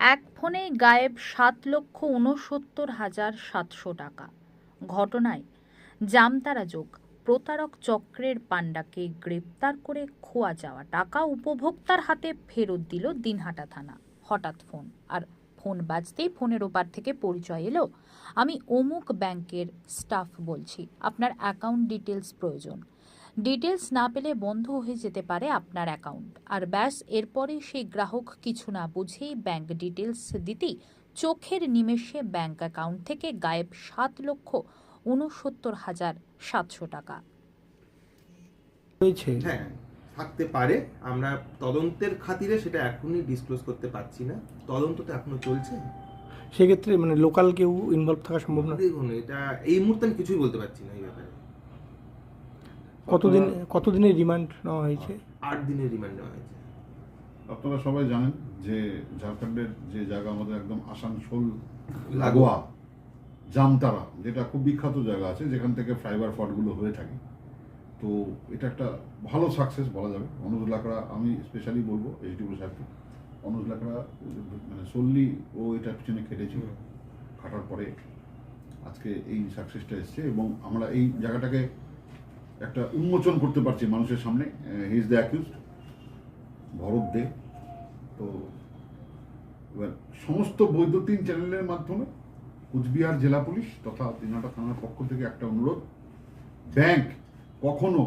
এক ফোনেই গায়েব সাত লক্ষ উনসত্তর হাজার সাতশো টাকা। ঘটনায় জামতারা যোগ প্রতারক চক্রের পাণ্ডাকে গ্রেপ্তার করে খোয়া যাওয়া টাকা উপভোক্তার হাতে ফেরত দিল দিনহাটা থানা। হঠাৎ ফোন, আর ফোন বাজতেই ফোনের ওপার থেকে পরিচয় এলো। আমি অমুক ব্যাংকের স্টাফ বলছি, আপনার অ্যাকাউন্ট ডিটেলস প্রয়োজন। ডিটেলস না পেলে বন্ধ হয়ে যেতে পারে আপনার অ্যাকাউন্ট। আর ব্যাস এরপরে সেই গ্রাহক কিছু না বুঝেই ব্যাংক ডিটেলস দিতেই চোখের নিমেষে ব্যাংক অ্যাকাউন্ট থেকে গায়েব সাত লক্ষ উনসত্তর হাজার সাতশো টাকা। হয়েছে। হ্যাঁ থাকতে পারে। আমরা তদন্তের খাতিরে সেটা এখনই ডিসক্লোজ করতে পারছি না। তদন্ত তো এখনও চলছে। সেক্ষেত্রে মানে লোকাল কেউ ইনভলভ থাকা সম্ভব না? দেখুন এটা এই মুহূর্তে আমি কিছুই বলতে পারছি না এই ব্যাপারে। কতদিন কতদিনের রিমান্ড নেওয়া হয়েছে? আট দিনের রিমান্ড নেওয়া হয়েছে। আপনারা সবাই জানেন যে ঝাড়খণ্ডের যে জায়গা আমাদের একদম আসানসোল লাগোয়া জামতারা যেটা খুব বিখ্যাত জায়গা আছে যেখান থেকে ফাইবার ফটগুলো হয়ে থাকে। তো এটা একটা ভালো সাকসেস বলা যাবে। অনুজ লাকড়া আমি স্পেশালি বলব এইচডিবি সাহেবকে অনুজ লাকড়া মানে সল্লি ও এটার পিছনে খেটেছিল খাটার পরে আজকে এই সাকসেসটা এসছে এবং আমরা এই জায়গাটাকে একটা উন্মোচন করতে পারছি মানুষের সামনে he is the accused Bharat De. তো এবার সমস্ত বৈদ্যুতিন চ্যানেলের মাধ্যমে কুচবিহার জেলা পুলিশ তথা দিনহাটা থানার পক্ষ থেকে একটা অনুরোধ ব্যাংক কখনো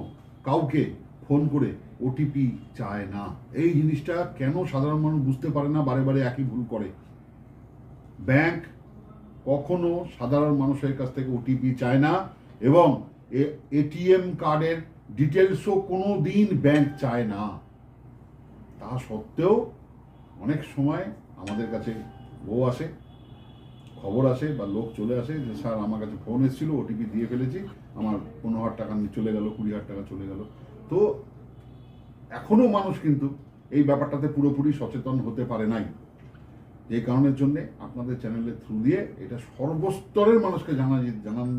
কাউকে ফোন করে ওটিপি চায় না। এই জিনিসটা কেন সাধারণ মানুষ বুঝতে পারে না, বারে বারে একই ভুল করে। ব্যাংক কখনো সাধারণ মানুষের কাছ থেকে ওটিপি চায় না এবং এটিএম কার্ডের ডিটেলসও কোনো দিন ব্যাংক চায় না। তা সত্ত্বেও অনেক সময় আমাদের কাছে বউ আসে, খবর আসে বা লোক চলে আসে যে, স্যার, আমার কাছে ফোন এসেছিল ওটিপি দিয়ে ফেলেছি, আমার পনেরো হাজার টাকা চলে গেল, কুড়ি হাজার টাকা চলে গেল। তো এখনও মানুষ কিন্তু এই ব্যাপারটাতে পুরোপুরি সচেতন হতে পারে নাই। যে কারণের জন্যে আপনাদের চ্যানেলের থ্রু দিয়ে এটা সর্বস্তরের মানুষকে জানা জানান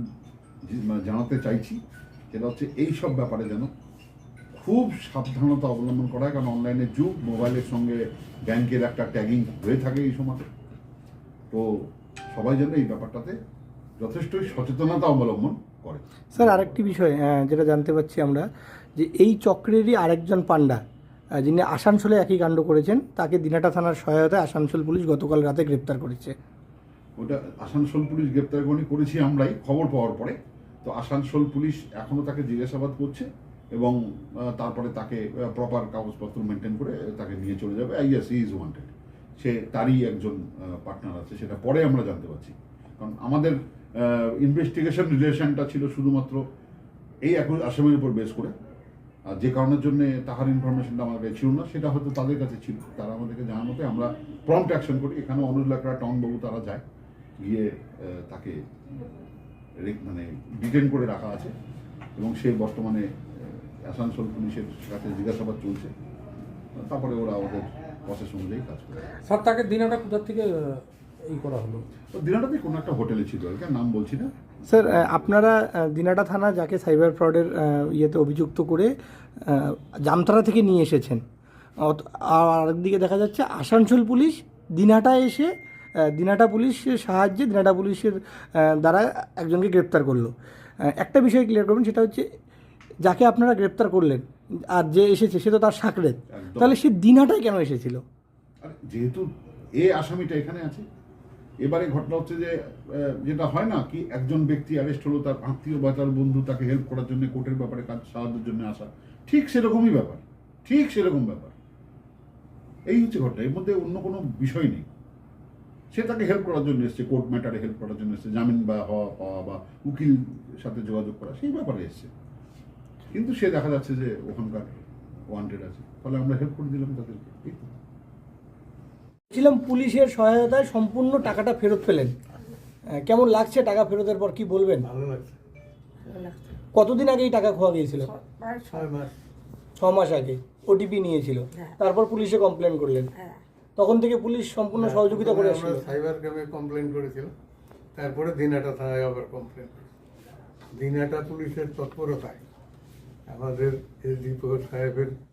জানাতে চাইছি সেটা হচ্ছে এই সব ব্যাপারে যেন খুব সাবধানতা অবলম্বন করা হয় কারণ অনলাইনের যুগ মোবাইলের সঙ্গে ব্যাংকের একটা ট্যাগিং হয়ে থাকে এই সময় তো সবাই যেন এই ব্যাপারটাতে যথেষ্টই সচেতনতা অবলম্বন করে। স্যার আরেকটি বিষয় যেটা জানতে পারছি আমরা যে এই চক্রেরই আরেকজন পান্ডা যিনি আসানসোলে একই কাণ্ড করেছেন তাকে দিনাটা থানার সহায়তায় আসানসোল পুলিশ গতকাল রাতে গ্রেপ্তার করেছে। ওটা আসানসোল পুলিশ গ্রেপ্তার করেছি আমরাই খবর পাওয়ার পরে। তো আসানসোল পুলিশ এখনও তাকে জিজ্ঞাসাবাদ করছে এবং তারপরে তাকে প্রপার কাগজপত্র মেনটেন করে তাকে নিয়ে চলে যাবে। আই এস ইজ ওয়ান্টেড সে তারই একজন পার্টনার আছে, সেটা পরে আমরা জানতে পারছি। কারণ আমাদের ইনভেস্টিগেশন রিলেশনটা ছিল শুধুমাত্র এই একই আসামের উপর বেস করে। আর যে কারণের জন্য তাহার ইনফরমেশনটা আমার কাছে ছিল না, সেটা হয়তো তাদের কাছে ছিল। তারা আমাদেরকে জানানোতে আমরা প্রম্পট অ্যাকশন করি। এখানে অনুজ লাকড়া টংবাবু তারা যায়, গিয়ে তাকে মানে ডিটেন করে রাখা আছে এবং সে বর্তমানে আসানসোল পুলিশের কাছে জিজ্ঞাসাবাদ চলছে। তারপরে ওরা ওদের প্রসেস অনুযায়ী কাজ করে। স্যার তাকে দিনাটা কোথার থেকে এই করা হলো? তো দিনাটাতে কোনো একটা হোটেলে ছিল আর কি, নাম বলছি না। স্যার আপনারা দিনাটা থানা যাকে সাইবার ফ্রডের ইয়েতে অভিযুক্ত করে জামতারা থেকে নিয়ে এসেছেন। আর আরেকদিকে দেখা যাচ্ছে আসানসোল পুলিশ দিনাটা এসে দিনাটা পুলিশের সাহায্যে দিনাটা পুলিশের দ্বারা একজনকে গ্রেপ্তার করল। একটা বিষয় ক্লিয়ার করবেন সেটা হচ্ছে যাকে আপনারা গ্রেপ্তার করলেন আর যে এসেছে সে তো তার সাকরেত। তাহলে সে দিনাটায় কেন এসেছিল? যেহেতু এ আসামিটা এখানে আছে এবারে ঘটনা হচ্ছে যে যেটা হয় না কি একজন ব্যক্তি অ্যারেস্ট হলো তার আত্মীয় বা তার বন্ধু তাকে হেল্প করার জন্য কোর্টের ব্যাপারে কাজ সাহায্যের জন্য আসা ঠিক সেরকমই ব্যাপার ঠিক সেরকম ব্যাপার। এই হচ্ছে ঘটনা এর মধ্যে অন্য কোনো বিষয় নেই। সে তাকে হেল্প করার জন্য এসছে কোর্ট ম্যাটারে হেল্প করার জন্য এসছে জামিন বা হওয়া পাওয়া বা উকিল সাথে যোগাযোগ করা সেই ব্যাপারে এসছে। কিন্তু সে দেখা যাচ্ছে যে ওখানকার ওয়ান্টেড আছে ফলে আমরা হেল্প করে দিলাম তাদেরকে এই তো। ছিলাম পুলিশের সহায়তায় সম্পূর্ণ টাকাটা ফেরত পেলেন। কেমন লাগছে টাকা ফেরতের পর কি বলবেন? ভালো লাগছে। কতদিন আগে এই টাকা খোয়া গিয়েছিল? ছয় মাস। ছ মাস আগে ওটিপি নিয়েছিল। হ্যাঁ। তারপর পুলিশে কমপ্লেন করলেন। হ্যাঁ। তখন থেকে পুলিশ সম্পূর্ণ সহযোগিতা করে আমরা সাইবার ক্রাইমে কমপ্লেন করেছিল তারপরে দিনাটা থানায় আবার কমপ্লেন দিনাটা পুলিশের তৎপরতায় আমাদের এসডিপো সাহেবের